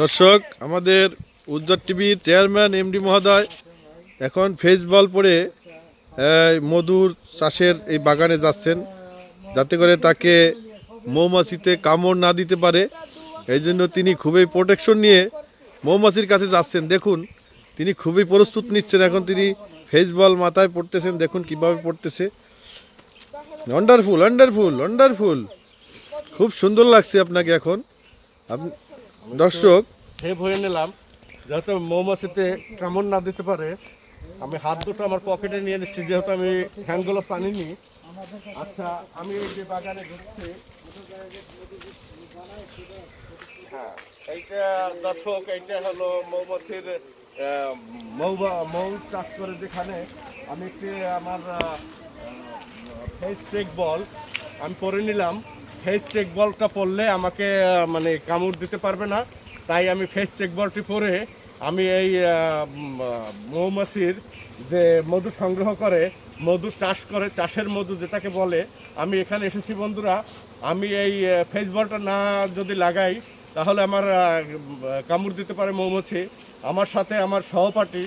দর্শক, আমাদের উজ্জ্বল টিভির চেয়ারম্যান এমডি মহোদয় এখন ফেস বল পরে মধুর চাষের এই বাগানে যাচ্ছেন, যাতে করে তাকে মৌমাছিতে কামড় না দিতে পারে। এই জন্য তিনি খুবই প্রোটেকশন নিয়ে মৌমাছির কাছে যাচ্ছেন। দেখুন, তিনি খুবই প্রস্তুত নিচ্ছেন। এখন তিনি ফেস বল মাথায় পড়তেছেন। দেখুন কীভাবে পড়তেছে। ওয়ান্ডারফুল ওয়ান্ডারফুল ওয়ান্ডারফুল খুব সুন্দর লাগছে আপনাকে এখন। আপনি দর্শক সেভ হয়ে নিলাম, যাতে মৌমাছিতে কামড় না দিতে পারে। আমি হাত দুটো আমার পকেটে নিয়ে নিচ্ছি, যেহেতু আমি হ্যান্ডগুলো টানিনি আচ্ছা আমি এই যে বাগানে ঢুকছি হ্যাঁ এইটা দর্শক, এইটা হলো মৌমাছির মৌ মৌ চাষ করে যেখানে আমি একটি আমার ফেস বল আমি পরে নিলাম। ফেস চেক বলটা পরলে আমাকে মানে কামড় দিতে পারবে না। তাই আমি ফেস চেক বলটি পরে আমি এই মৌমাছির যে মধু সংগ্রহ করে, মধু চাষ করে, চাষের মধু যেটাকে বলে, আমি এখানে এসেছি বন্ধুরা। আমি এই ফেস বলটা না যদি লাগাই, তাহলে আমার কামড় দিতে পারে মৌমাছি। আমার সাথে আমার সহপাঠী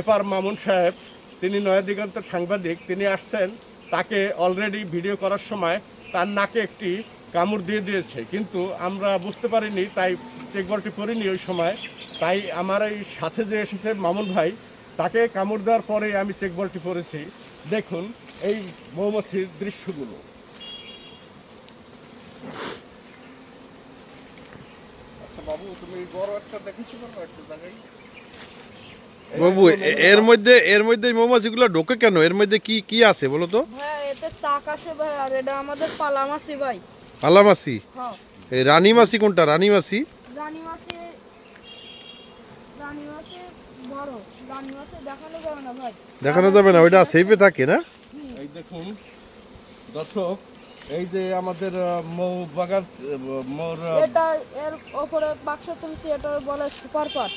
এপার মামুন সাহেব, তিনি নয়াদিগন্তের সাংবাদিক, তিনি আসছেন। তাকে অলরেডি ভিডিও করার সময় তার নাকে একটি কামড় দিয়ে দিয়েছে। কিন্তু আমরা বুঝতে পারিনি, তাই চেকবলটি করিনি ওই সময়। তাই আমার এই সাথে যে এসেছে মামুন ভাই, তাকে কামড় দেওয়ার পরে আমি চেকবলটি পরেছি। দেখুন এই মৌমাছির দৃশ্যগুলো। আচ্ছা বাবু, তুমি বড় একটা দেখেছ একটা দেখাই বাবু এর মধ্যে এর মধ্যে এই মৌমাছিগুলো ঢোকে কেন? এর মধ্যে কি কি আছে বলো তো? ভাই এতে চাক আসে ভাই আর এটা আমাদের পালা ভাই। পালামাছি? হ্যাঁ। এই রানী মাছি কোনটা? রানী মাছি রানী মাছি রানী মাছি বড়। রানী মাছি দেখানো যাবে না ভাই। দেখানো যাবে না ওইটা সেফে থাকে না? এই দেখুন দর্শক এই যে আমাদের মৌ বাগান মোর এটা এর ওপরে বাক্স তুলছি এটা বলে সুপার পট।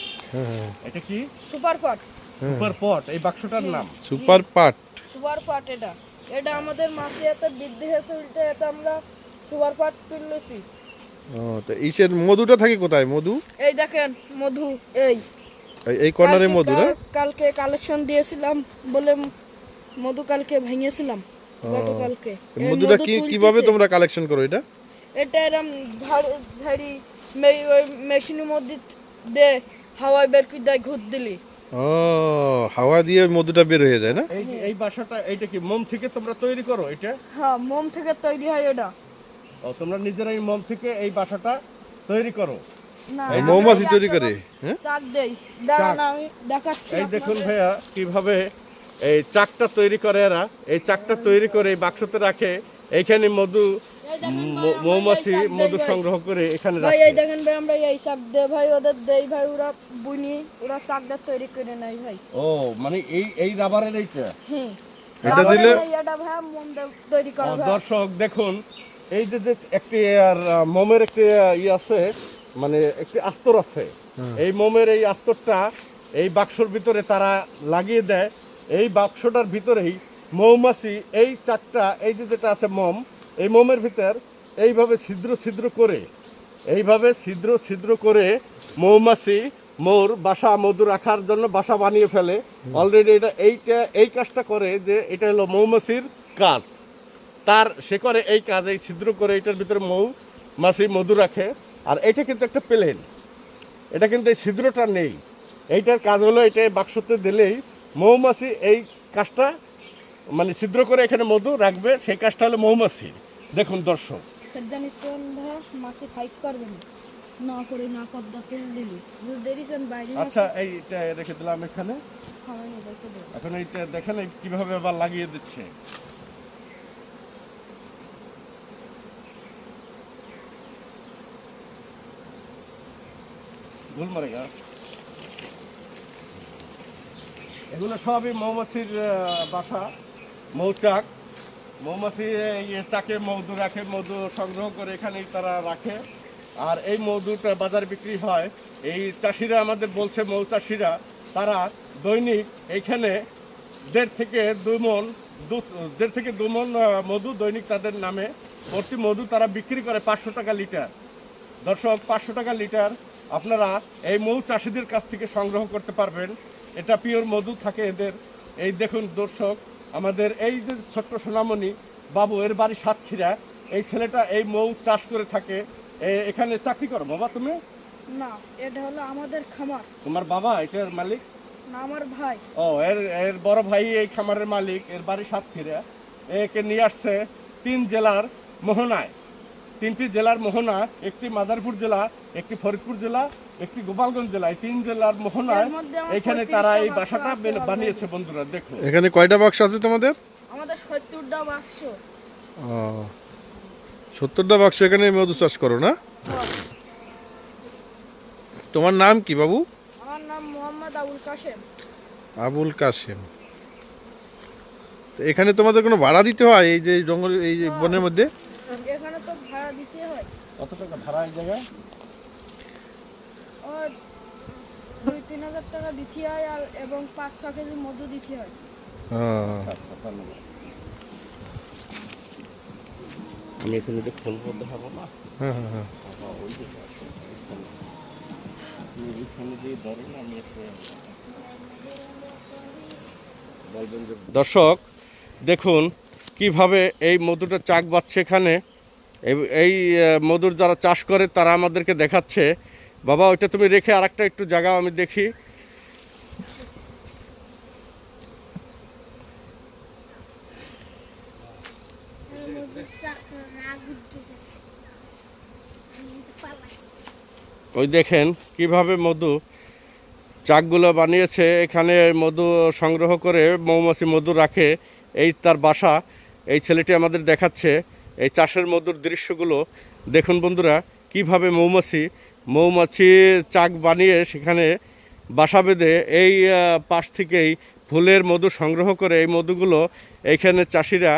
এটা কি? সুপার পট। সুপার পট এই বাক্সটার নাম। সুপার পাট। সুপার পট এটা। এটা আমাদের মাছি এত বৃদ্ধি হয়েছে উল্টে এতে আমরা সুপার পট তুলছি। ও তো ইসের মধুটা থাকে কোথায়? মধু? এই দেখেন মধু এই। এই- এই কর্নারে মধু না? কালকে কালেকশন দিয়েছিলাম বলে মধু কালকে ভেঙেছিলাম। গতকালকে। এই এই মধুটা কি কীভাবে তোমরা কালেকশন করো এটা? এটা এরম ঝাড়ি ওই মেশিনের মধ্যে দে হাওয়ায় বের করে দেয় ঘুর দিলি। ও হাওয়া দিয়ে মধুটা বের হয়ে যায় না? এই এই বাসাটা এইটা কি মোম থেকে তোমরা তৈরি করো এটা? হ্যাঁ মোম থেকে তৈরি হয় এটা। ও তোমরা নিজেরাই মোম থেকে এই বাসাটা তৈরি করো? এই মৌমাছি তৈরি করে হ্যাঁ? চাক দেই। দাঁড়ান আমি দেখাচ্ছি এই দেখুন ভাইয়া কীভাবে এই চাকটা তৈরি করে এরা। এই চাকটা তৈরি করে এই বাক্সতে রাখে। এইখানে মধু মৌমাছি চাক মধু সংগ্রহ করে এখানে ভাই এই দেখেন ভাই আমরা এই শাক দে ভাই ওদের দেই ভাই ওরা বুনি ওরা শাকটা তৈরি করে নেয় ভাই। ও মানে এই এই রাবারের এইটা? হুম। এটা দিলে এটা ভাই মোম তৈরি করা। দর্শক দেখুন এই যে যে একটি আর মোমের একটি ই আছে মানে একটি আস্তর আছে। এই মোমের এই আস্তরটা এই বাক্সর ভিতরে তারা লাগিয়ে দেয়। এই বাক্সটার ভিতরেই মৌমাছি এই চারটা এই যে যেটা আছে মোম এই মোমের ভিতর এইভাবে ছিদ্র ছিদ্র করে এইভাবে ছিদ্র ছিদ্র করে মৌমাছি মোর বাসা মধু রাখার জন্য বাসা বানিয়ে ফেলে। অলরেডি এটা এইটা এই কাজটা করে যে এটা হলো মৌমাছির কাজ। তার সে করে এই কাজ এই ছিদ্র করে এটার ভিতরে মৌ মাছি মধু রাখে। আর এটা কিন্তু একটা প্লেন। এটা কিন্তু এই ছিদ্রটা নেই। এইটার কাজ হলো এটা এই বাক্সতে দিলেই মৌমাছি এই কাজটা মানে ছিদ্র করে এখানে মধু রাখবে সেই কাজটা হলো মৌমাছি। দেখুন দর্শক। আচ্ছা এইটা রেখে দিলাম এখানে। দেবো এখন এইটা দেখেন কীভাবে আবার লাগিয়ে দিচ্ছে। ভুল মারে এগুলো সবই মৌমাছির বাসা, মৌচাক। মৌমাছি চাকে মধু রাখে, মধু সংগ্রহ করে এখানেই তারা রাখে। আর এই মধুটা বাজার বিক্রি হয়। এই চাষিরা আমাদের বলছে, মৌ চাষিরা, তারা দৈনিক এইখানে দেড় থেকে দুই মন দেড় থেকে দু মন মধু দৈনিক তাদের নামে। প্রতি মধু তারা বিক্রি করে পাঁচশো টাকা লিটার। দর্শক, পাঁচশো টাকা লিটার আপনারা এই মৌ চাষিদের কাছ থেকে সংগ্রহ করতে পারবেন। এটা পিওর মধু থাকে এদের। এই দেখুন দর্শক আমাদের এই যে ছোট্ট সোনামণি বাবু এর বাড়ি সাতক্ষীরা এই ছেলেটা এই মৌ চাষ করে থাকে। এখানে চাকরি করো বাবা তুমি? না এটা হলো আমাদের খামার। তোমার বাবা এটার মালিক? না আমার ভাই। ও এর এর বড় ভাই এই খামারের মালিক এর বাড়ি সাতক্ষীরা। একে নিয়ে আসছে তিন জেলার মোহনায়। তিনটি জেলার মোহনা একটি মাদারপুর জেলা একটি ফরিদপুর জেলা একটি গোপালগঞ্জ জেলা। তিন জেলার মোহনায় আমার এখানে তারা এই বাসাটা। বানিয়েছে বন্ধুরা দেখো এখানে কয়টা বাক্স আছে তোমাদের? আমাদের সত্তরটা বাক্স। সত্তরটা বাক্স এখানে মধু চাষ করো না? তোমার নাম কি বাবু? আমার নাম মোহাম্মদ আবুল কাশেম। আবুল কাসেম তো এখানে তোমাদের কোনো ভাড়া দিতে হয় এই যে জঙ্গল এই যে বনের মধ্যে? এখানে তো ভাড়া দিতে হয়। কত টাকা ভাড়া এই জায়গায়? ও দুই তিন হাজার টাকা দিতে হয় আর এবং পাঁচ ছ কেজি মধু দিতে হয়। হ্যাঁ। আচ্ছা ধন্যবাদ। আমি এখানে যে ফোন করতে পারব না? হ্যাঁ হ্যাঁ হ্যাঁ। দর্শক দেখুন কীভাবে এই মধুটা চাক বাচ্ছে এখানে? এই- মধুর যারা চাষ করে, তারা আমাদেরকে দেখাচ্ছে। বাবা, ওইটা তুমি রেখে আরেকটা একটু জায়গা আমি দেখি। ওই দেখেন কীভাবে মধু চাকগুলো বানিয়েছে। এখানে মধু সংগ্রহ করে মৌমাছি মধু রাখে। এই তার বাসা। এই ছেলেটি আমাদের দেখাচ্ছে এই চাষের মধুর দৃশ্যগুলো। দেখুন বন্ধুরা, কীভাবে মৌমাছি মৌমাছি চাক বানিয়ে সেখানে বাসা বেঁধে এই পাশ থেকেই ফুলের মধু সংগ্রহ করে এই মধুগুলো এইখানে চাষিরা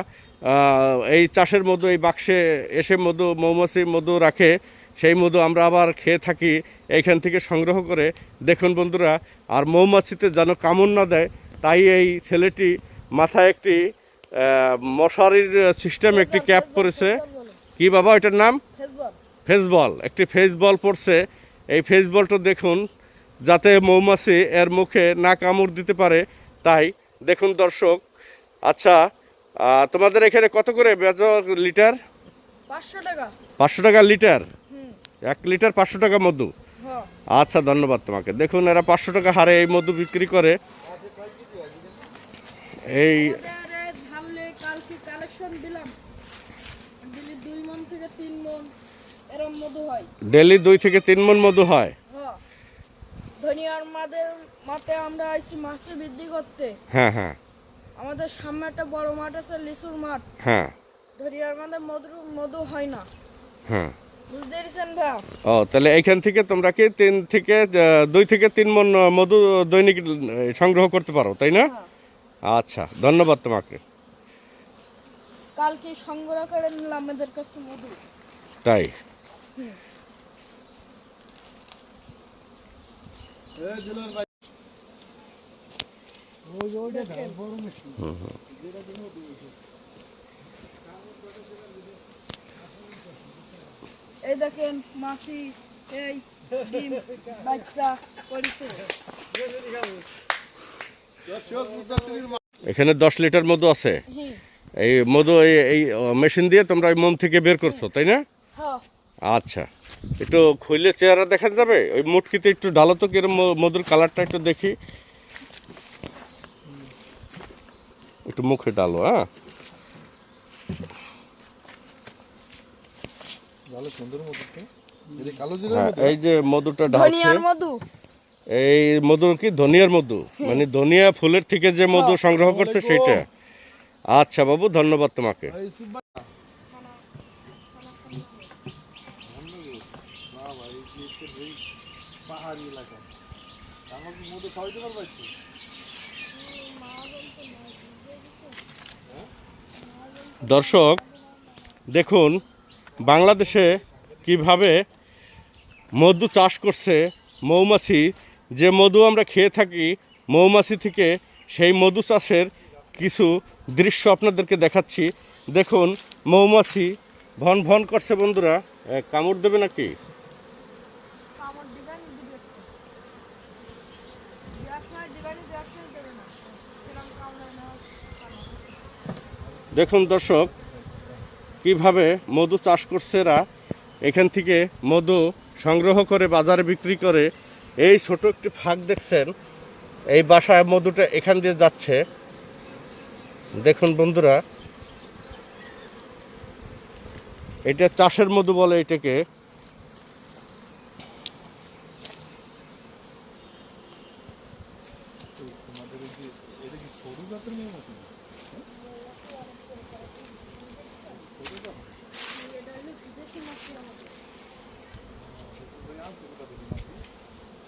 এই চাষের মধু এই বাক্সে এসে মধু মৌমাছির মধু রাখে, সেই মধু আমরা আবার খেয়ে থাকি এইখান থেকে সংগ্রহ করে। দেখুন বন্ধুরা, আর মৌমাছিতে যেন কামড় না দেয়, তাই এই ছেলেটি মাথায় একটি মশারির সিস্টেম একটি ক্যাপ পরেছে কি বাবা এটার নাম? ফেসবল একটি ফেসবল পড়ছে। এই ফেসবলটা দেখুন যাতে মৌমাছি এর মুখে না কামড় দিতে পারে। তাই দেখুন দর্শক আচ্ছা তোমাদের এখানে কত করে বেজ লিটার? পাঁচশো টাকা। লিটার? এক লিটার পাঁচশো টাকা মধু? আচ্ছা ধন্যবাদ তোমাকে। দেখুন এরা পাঁচশো টাকা হারে এই মধু বিক্রি করে। এই ওদের এ ঝাললে কালকে কালেকশন দিলাম দিলি দুই মন থেকে তিন মন এরম মধু হয়। ডেলি দুই থেকে তিন মন মধু হয়। হ্যাঁ। ধনিয়ার মাদের মাঠে আমরা আইছি মাছ বৃদ্ধি করতে। হ্যাঁ হ্যাঁ। আমাদের সামনে একটা বড় মাঠ আছে লিচুর মাঠ। হ্যাঁ। ধনিয়ার মাঠে মধু মধু হয় না। হ্যাঁ। ও তাহলে এইখান থেকে তোমরা কি তিন থেকে দুই থেকে তিন মন মধু দৈনিক সংগ্রহ করতে পারো তাই না? হ্যাঁ। আচ্ছা ধন্যবাদ তোমাকে। কালকে সংগ্রহ করে নিলাম আমাদের কাছ থেকে মধু। তাই? এই দেখেন মাসি এই ডিম বাচ্চা করেছে। এখানে দশ লিটার মধু আছে। এই মধু এই মেশিন দিয়ে তোমরা মোম থেকে বের করছ তাই না? হ্যাঁ। আচ্ছা। একটু খুললে চেহারা দেখা যাবে? ওই মুটকিতে একটু ঢালো তো কিরম মধুর কালারটা একটু দেখি। একটু মুখে ডালো হ্যাঁ? হ্যাঁ? এই যে মধুটা ঢালছে। এই মধু কি? ধনিয়ার মধু? মানে ধনিয়া ফুলের থেকে যে মধু সংগ্রহ করছে সেটা। আচ্ছা বাবু ধন্যবাদ তোমাকে এই সুব্বা- বাবা, এই যে একটু এই পাহাড়ি এলাকা। আমাকে মধু খাওয়াইতে পারবা একটু? দর্শক, দেখুন বাংলাদেশে কীভাবে মধু চাষ করছে মৌমাছি। যে মধু আমরা খেয়ে থাকি, মৌমাছি থেকে সেই মধু চাষের কিছু দৃশ্য আপনাদেরকে দেখাচ্ছি। দেখুন, মৌমাছি ভন ভন করছে বন্ধুরা। কামড় দেবে নাকি? দেখুন দর্শক, কীভাবে মধু চাষ করছে এরা, এখান থেকে মধু সংগ্রহ করে, বাজারে বিক্রি করে, এই ছোট একটি ফাঁক দেখছেন, এই বাসায় মধুটা এখান দিয়ে যাচ্ছে। দেখুন বন্ধুরা, এটা চাষের মধু বলে এটাকে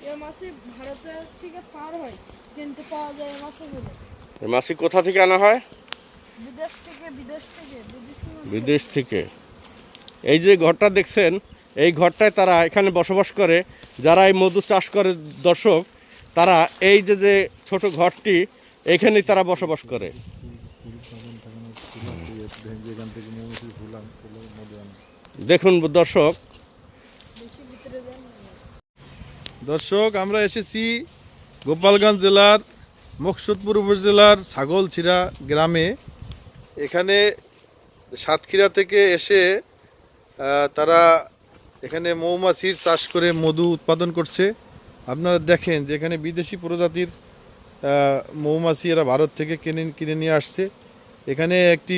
এ মাছে ভারতের থেকে পার হয় কিনতে পাওয়া যায় এ মাছগুলো এই মাছি কোথা থেকে আনা হয় বিদেশ থেকে বিদেশ থেকে বিদেশি মাছ। বিদেশ থেকে এই যে ঘরটা দেখছেন এই ঘরটায় তারা এখানে বসবাস করে যারা এই মধু চাষ করে দর্শক তারা এই যে যে ছোট ঘরটি এখানেই তারা বসবাস করে দেখুন দর্শক। দর্শক আমরা এসেছি গোপালগঞ্জ জেলার মকসুদপুর উপজেলার ছাগলছিড়া গ্রামে এখানে সাতক্ষীরা থেকে এসে তারা এখানে মৌমাছির চাষ করে মধু উৎপাদন করছে। আপনারা দেখেন যে এখানে বিদেশি প্রজাতির মৌমাছি এরা ভারত থেকে কিনে কিনে নিয়ে আসছে। এখানে একটি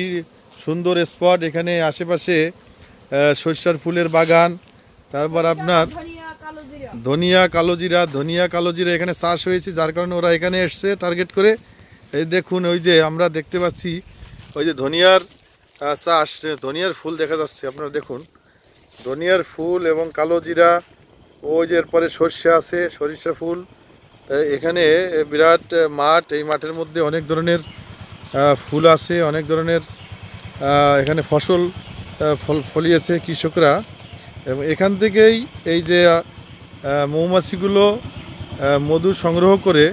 সুন্দর স্পট, এখানে আশেপাশে সরিষার ফুলের বাগান। তারপর আপনার ধনিয়া, কালো জিরা, ধনিয়া কালোজিরা ধনিয়া কালোজিরা এখানে চাষ হয়েছে, যার কারণে ওরা এখানে এসছে টার্গেট করে। এই দেখুন, ওই যে আমরা দেখতে পাচ্ছি, ওই যে ধনিয়ার চাষ ধনিয়ার ফুল দেখা যাচ্ছে, আপনারা দেখুন। ধনিয়ার ফুল এবং কালোজিরা ওই যে এরপরে সর্ষে আছে, সরিষা ফুল। এখানে বিরাট মাঠ, এই মাঠের মধ্যে অনেক ধরনের ফুল আছে, অনেক ধরনের এখানে ফসল ফল, ফলিয়েছে কৃষকরা। এবং এখান থেকেই এই যে মৌমাছিগুলো মধু সংগ্রহ করে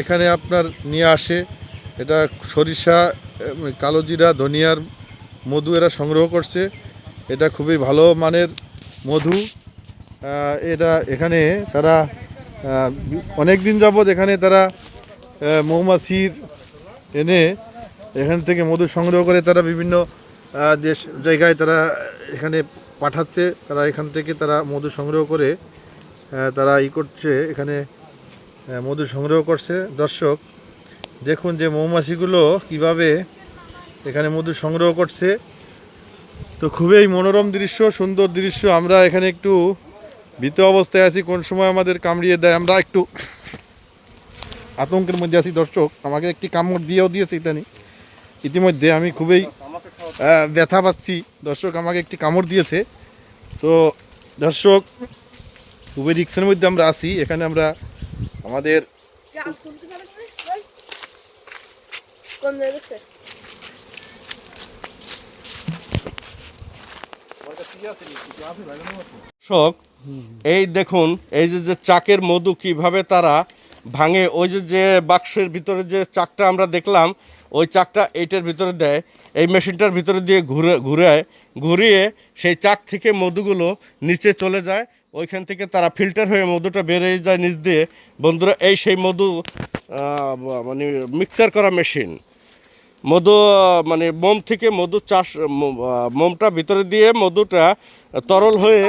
এখানে আপনার নিয়ে আসে। এটা সরিষা কালোজিরা ধনিয়ার মধু এরা সংগ্রহ করছে। এটা খুবই ভালো মানের মধু। এটা এখানে তারা অনেক দিন যাবৎ এখানে তারা মৌমাছির এনে এখান থেকে মধু সংগ্রহ করে তারা বিভিন্ন দেশ, জায়গায় তারা এখানে পাঠাচ্ছে, তারা এখান থেকে তারা মধু সংগ্রহ করে তারা ই করছে, এখানে মধু সংগ্রহ করছে। দর্শক, দেখুন যে মৌমাছিগুলো কীভাবে এখানে মধু সংগ্রহ করছে। তো খুবই মনোরম দৃশ্য, সুন্দর দৃশ্য। আমরা এখানে একটু ভীত অবস্থায় আছি, কোন সময় আমাদের কামড়িয়ে দেয়। আমরা একটু আতঙ্কের মধ্যে আছি। দর্শক, আমাকে একটি কামড় দিয়েও দিয়েছে ইতানি। ইতিমধ্যে আমি খুবই ব্যথা পাচ্ছি। দর্শক আমাকে একটি কামড় দিয়েছে। তো দর্শক খুবই রিক্সের মধ্যে আমরা আছি। এখানে আমরা আমাদের দর্শক, এই দেখুন, এই যে যে চাকের মধু কীভাবে তারা ভাঙে, ওই যে যে বাক্সের ভিতরে যে চাকটা আমরা দেখলাম, ওই চাকটা এইটার ভিতরে দেয়। এই মেশিনটার ভিতরে দিয়ে ঘুরে ঘুরায় ঘুরিয়ে সেই চাক থেকে মধুগুলো নিচে চলে যায়। ওইখান থেকে তারা ফিল্টার হয়ে মধুটা বেরিয়ে যায় নিচ দিয়ে। বন্ধুরা এই সেই মধু মানে মিক্সার করা মেশিন। মধু মানে মোম থেকে মধু চাষ মোমটা ভিতরে দিয়ে মধুটা তরল হয়ে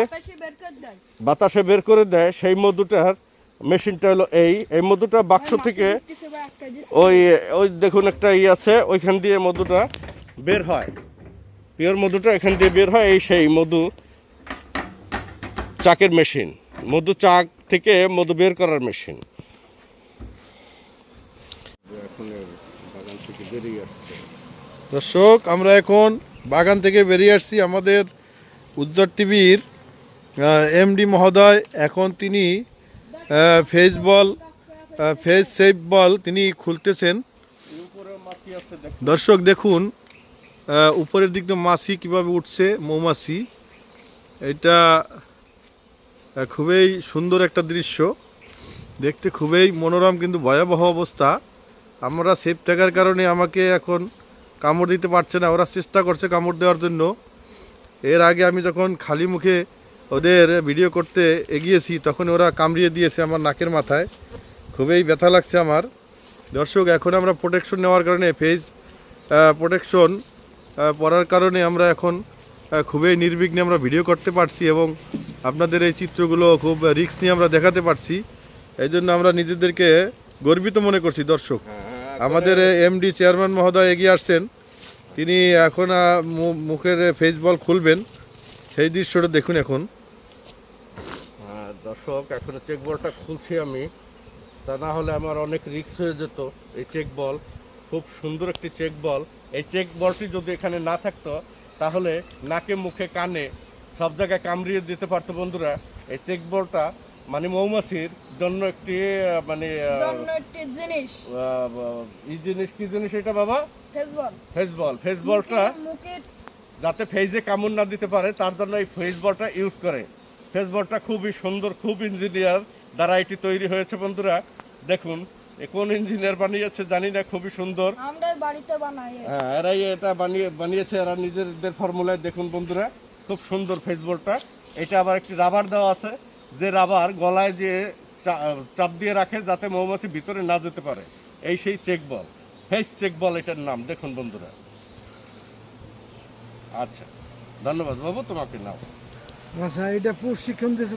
বাতাসে বের করে দেয়। সেই মধুটার মেশিনটা হলো এই। এই মধুটা বাক্স থেকে একটা দিচ্ছে। ওই ওই দেখুন একটা ই আছে। ওইখান দিয়ে মধুটা বের হয়। পিওর মধুটা এখান দিয়ে বের হয়, এই সেই মধু চাকের মেশিন। মধু চাক থেকে মধু বের করার মেশিন। দর্শক, আমরা এখন বাগান থেকে বেরিয়ে আসছি আমাদের উজ্জ্বল টিভির এমডি মহোদয়। এখন তিনি face ball face safe ball তিনি খুলতেছেন। দর্শক, দেখুন উপরের দিক দিয়ে মাছি কীভাবে উঠছে, মৌমাছি, এটা খুবই সুন্দর একটা দৃশ্য। দেখতে খুবই মনোরম কিন্তু ভয়াবহ অবস্থা। আমরা সেফ থাকার কারণে আমাকে এখন কামড় দিতে পারছে না, ওরা চেষ্টা করছে কামড় দেওয়ার জন্য। এর আগে আমি যখন খালি মুখে ওদের ভিডিও করতে এগিয়েছি, তখন ওরা কামড়িয়ে দিয়েছে আমার নাকের মাথায়। খুবই ব্যথা লাগছে আমার। দর্শক, এখন আমরা প্রোটেকশন নেওয়ার কারণে ফেস প্রোটেকশন পড়ার কারণে আমরা এখন খুবই নির্বিঘ্নে আমরা ভিডিও করতে পারছি এবং আপনাদের এই চিত্রগুলো খুব রিস্ক নিয়ে আমরা দেখাতে পারছি। এই জন্য আমরা নিজেদেরকে গর্বিত মনে করছি দর্শক। হ্যাঁ, আমাদের এমডি চেয়ারম্যান মহোদয় এগিয়ে আসছেন। তিনি এখন মুখের ফেস বল খুলবেন। সেই দৃশ্যটা দেখুন এখন। হ্যাঁ, দর্শক এখন চেক বলটা খুলছি আমি। তা না হলে আমার অনেক রিস্ক হয়ে যেত এই চেক বল খুব সুন্দর একটি চেক বল এই চেক বলটি যদি এখানে না থাকতো তাহলে নাকে মুখে কানে সব জায়গায় কামড়িয়ে দিতে পারতো বন্ধুরা। এই চেক বলটা মানে মৌমাছির জন্য একটি মানে জিনিস। এই জিনিস কি জিনিস এটা বাবা? ফেসবল। ফেস বল ফেস বলটা মুখে যাতে ফেজে কামড় না দিতে পারে তার জন্য এই ফেসবলটা ইউজ করে। ফেসবলটা খুবই সুন্দর খুব ইঞ্জিনিয়ার দ্বারা এটি তৈরি হয়েছে বন্ধুরা। দেখুন কোন ইঞ্জিনিয়ার বানিয়েছে জানি না খুবই সুন্দর। হ্যাঁ এরাই এটা বানিয়ে বানিয়েছে এরা নিজেদের ফর্মুলায় দেখুন বন্ধুরা খুব সুন্দর ফেস বলটা এটা আবার একটি রাবার দেওয়া আছে যে রাবার গলায় যে চা- চাপ দিয়ে রাখে যাতে মৌমাছি ভিতরে না যেতে পারে। এই সেই check ball face check ball এটার নাম দেখুন বন্ধুরা। আচ্ছা ধন্যবাদ বাবু তোমাকে নাও। আচ্ছা এটা প্রশিক্ষণ দিয়েছে